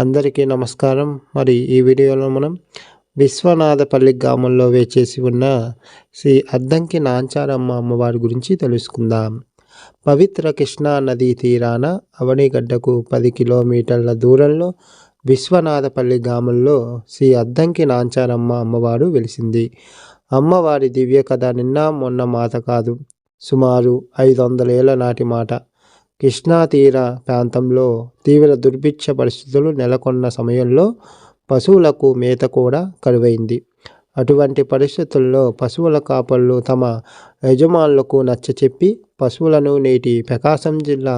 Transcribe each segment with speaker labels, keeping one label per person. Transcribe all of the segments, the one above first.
Speaker 1: అందరికీ నమస్కారం. మరి ఈ వీడియోలో మనం విశ్వనాథపల్లి గ్రామంలో వేచేసి ఉన్న శ్రీ అద్దంకి నాంచారమ్మ అమ్మవారి గురించి తెలుసుకుందాం. పవిత్ర కృష్ణా నదీ తీరాన అవనిగడ్డకు పది కిలోమీటర్ల దూరంలో విశ్వనాథపల్లి గ్రామంలో శ్రీ అద్దంకి నాంచారమ్మ అమ్మవారు వెలిసింది. అమ్మవారి దివ్య కథ నిన్న మొన్న మాట కాదు. సుమారు ఐదు వందల ఏళ్ళ నాటి మాట. కృష్ణా తీర ప్రాంతంలో తీవ్ర దుర్భిక్ష పరిస్థితులు నెలకొన్న సమయంలో పశువులకు మేత కూడా కరువైంది. అటువంటి పరిస్థితుల్లో పశువుల కాపళ్ళు తమ యజమానులకు నచ్చచెప్పి పశువులను నేటి ప్రకాశం జిల్లా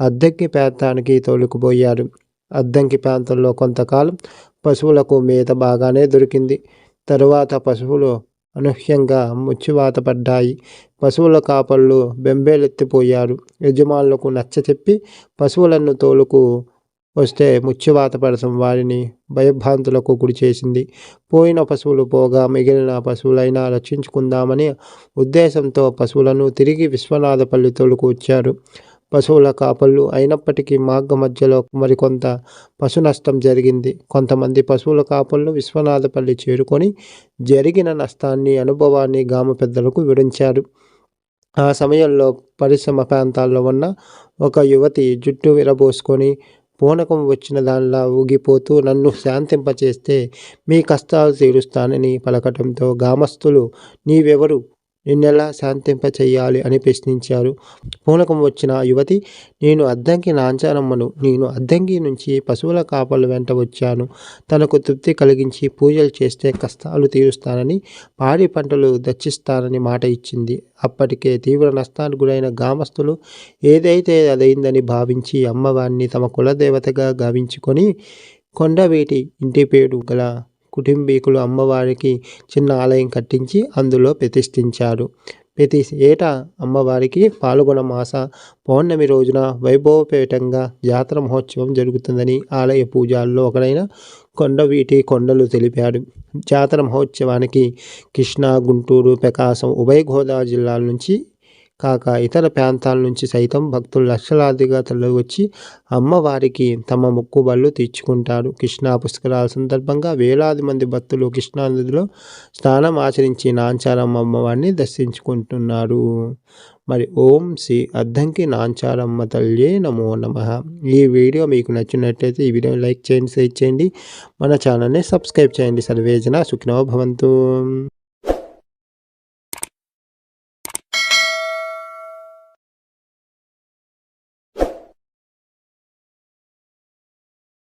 Speaker 1: అద్దంకి ప్రాంతానికి తోలుకుపోయారు. అద్దంకి ప్రాంతంలో కొంతకాలం పశువులకు మేత బాగానే దొరికింది. తరువాత పశువులు అనూహ్యంగా ముచ్చివాత పడ్డాయి. పశువుల కాపళ్ళు బెంబేలెత్తిపోయారు. యజమానులకు నచ్చచెప్పి పశువులను తోలుకు వస్తే ముచ్చివాత పడటం వారిని భయభ్రాంతులకు గురి చేసింది. పోయిన పశువులు పోగా మిగిలిన పశువులైనా రక్షించుకుందామని ఉద్దేశంతో పశువులను తిరిగి విశ్వనాథపల్లి తోలుకు వచ్చారు. పశువుల కాపళ్ళు అయినప్పటికీ మార్గ మధ్యలో మరికొంత పశు నష్టం జరిగింది. కొంతమంది పశువుల కాపళ్ళు విశ్వనాథపల్లి చేరుకొని జరిగిన నష్టాన్ని అనుభవాన్ని గ్రామ పెద్దలకు వివరించారు. ఆ సమయంలో పరిశ్రమ ప్రాంతాల్లో ఉన్న ఒక యువతి జుట్టు విరబోసుకొని పూనకం వచ్చిన దానిలా ఊగిపోతూ నన్ను శాంతింపచేస్తే మీ కష్టాలు తీరుస్తానని పలకటంతో గ్రామస్తులు నీవెవరు? నిన్నెలా శాంతింప చెయ్యాలి అని ప్రశ్నించారు. పూనకం వచ్చిన యువతి నేను అద్దంకి నాంచారమ్మను నేను అద్దంకి నుంచి పశువుల కాపలు వెంట వచ్చాను. తనకు తృప్తి కలిగించి పూజలు చేస్తే కష్టాలు తీరుస్తానని పాడి పంటలు దర్శిస్తానని మాట ఇచ్చింది. అప్పటికే తీవ్ర నష్టానికి గురైన గ్రామస్తులు ఏదైతే అదైందని భావించి అమ్మవారిని తమ కులదేవతగా గావించుకొని కొండవేటి ఇంటి పేరు గల కుటుంబీకులు అమ్మవారికి చిన్న ఆలయం కట్టించి అందులో ప్రతిష్ఠించారు. ప్రతి ఏటా అమ్మవారికి పాల్గొన మాస పౌర్ణమి రోజున వైభవపేటంగా జాతర మహోత్సవం జరుగుతుందని ఆలయ పూజల్లో ఒకడైన కొండవీటి కొండలు తెలిపాడు. జాతర మహోత్సవానికి కృష్ణా గుంటూరు ప్రకాశం ఉభయ గోదావరి జిల్లాల నుంచి కాక ఇతర ప్రాంతాల నుంచి సైతం భక్తులు లక్షలాదిగా తరలివచ్చి అమ్మవారికి తమ మొక్కుబళ్ళు తీర్చుకుంటారు. కృష్ణా పుష్కరాల సందర్భంగా వేలాది మంది భక్తులు కృష్ణా నదిలో స్నానం ఆచరించి నాంచారమ్మ అమ్మవారిని దర్శించుకుంటున్నారు. మరి ఓం శ్రీ అద్దంకి నాంచారమ్మ తల్లి నమో నమ. ఈ వీడియో మీకు నచ్చినట్లయితే ఈ వీడియో లైక్ చేయండి షేర్ చేయండి. మన ఛానల్ని సబ్స్క్రైబ్ చేయండి. సర్వేజన సుఖినో భవంతు.